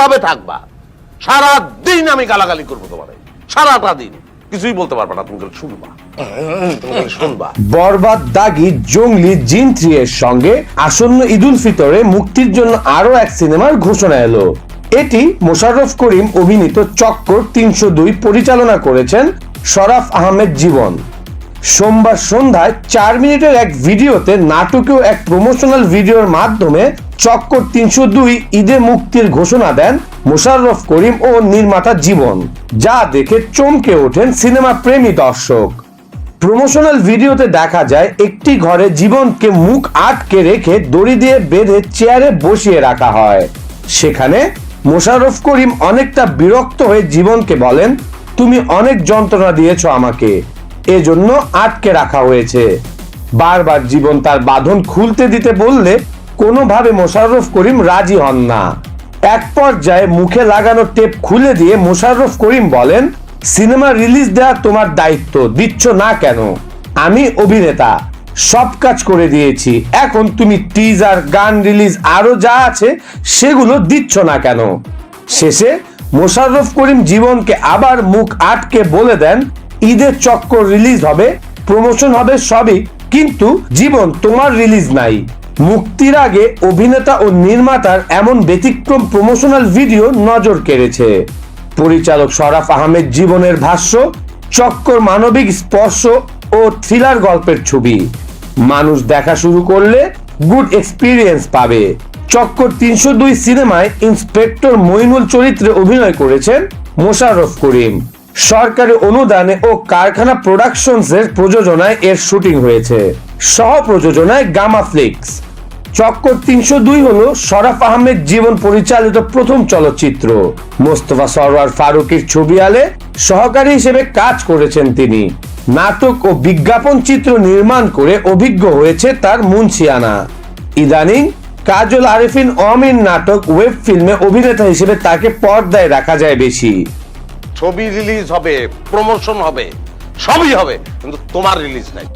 কীভাবে থাকবা? সারা দিন আমি গালাগালি করব তোমারে। সারাটা দিন। কিছুই বলতে পারবা না, তুমি শুনবা। শুনবা। বরবাদ, দাগি, জঙ্গলি জিন থ্রি এর সঙ্গে আসন্ন ঈদুল ফিতরে মুক্তির জন্য আরও এক সিনেমার ঘোষণা এলো। এটি মোশাররফ করিম অভিনীত চক্কর তিনশো দুই পরিচালনা করেছেন শরাফ আহমেদ জীবন। সোমবার সন্ধ্যায় চার মিনিটের এক ভিডিওতে নাটকীয় এক প্রমোশনাল ভিডিওর মাধ্যমে চক্কর তিনশো দুই ঈদে মুক্তির ঘোষণা দেন মোশাররফ করিম ও নির্মাতা জীবন, যা দেখে চমকে ওঠেন সিনেমা প্রেমী দর্শক। প্রমোশনাল ভিডিওতে দেখা যায়, একটি ঘরে জীবনকে মুখ আটকে রেখে দড়ি দিয়ে বেঁধে চেয়ারে বসিয়ে রাখা হয়। সেখানে মোশাররফ করিম অনেকটা বিরক্ত হয়ে জীবনকে বলেন, তুমি অনেক যন্ত্রণা দিয়েছ আমাকে। এজন্য আটকে রাখা হয়েছে। বারবার জীবন তার বাঁধন খুলতে দিতে বললে কোনোভাবে মোশাররফ করিম রাজি হন না। এক পর্যায়ে মুখে লাগানো টেপ খুলে দিয়ে মোশাররফ করিম বলেন, সিনেমা রিলিজ দেওয়া তোমার দায়িত্ব, দিচ্ছ না কেন? আমি অভিনেতা, সব কাজ করে দিয়েছি। এখন তুমি টিজার গান রিলিজ, আরও যা আছে সেগুলো দিচ্ছ না কেন? শেষে মোশাররফ করিম জীবনকে আবার মুখ আটকে বলে দেন ঈদের চক্কর রিলিজ হবে প্রমোশন হবে সবই, কিন্তু জীবন তোমার রিলিজ নাই। মুক্তির আগে অভিনেতা ও নির্মাতার এমন ব্যতিক্রম প্রমোশনাল ভিডিও নজর কেড়েছে। পরিচালক শরাফ আহমেদ জীবনের ভাষ্য, চক্কর মানবিক স্পর্শ ও থ্রিলার গল্পের ছবি। মানুষ দেখা শুরু করলে গুড এক্সপিরিয়েন্স পাবে। চক্কর তিনশো দুই সিনেমায় ইন্সপেক্টর মইনুল চরিত্রে অভিনয় করেছেন মোশাররফ করিম। সরকারি অনুদানে ও কারখানা প্রোডাকশনস এর প্রযোজনায় এর শুটিং হয়েছে। সহ প্রযোজনায় গামা ফ্লিক্স। চক্কর তিনশো দুই হল শরাফ আহমেদ জীবন পরিচালিত প্রথম চলচ্চিত্র। মোস্তফা সরওয়ার ফারুকের ছবি আলে সহকারী হিসেবে কাজ করেছেন তিনি। নাটক ও বিজ্ঞাপন চিত্র নির্মাণ করে অভিজ্ঞ হয়েছে তার মুন্সিয়ানা। ইদানিং কাজল আরিফিন অমিন নাটক ওয়েব ফিল্মে অভিনেতা হিসেবে তাকে পর্দায় রাখা যায় বেশি। ছবি রিলিজ হবে প্রমোশন হবে সবই হবে কিন্তু তোমার রিলিজ নাই।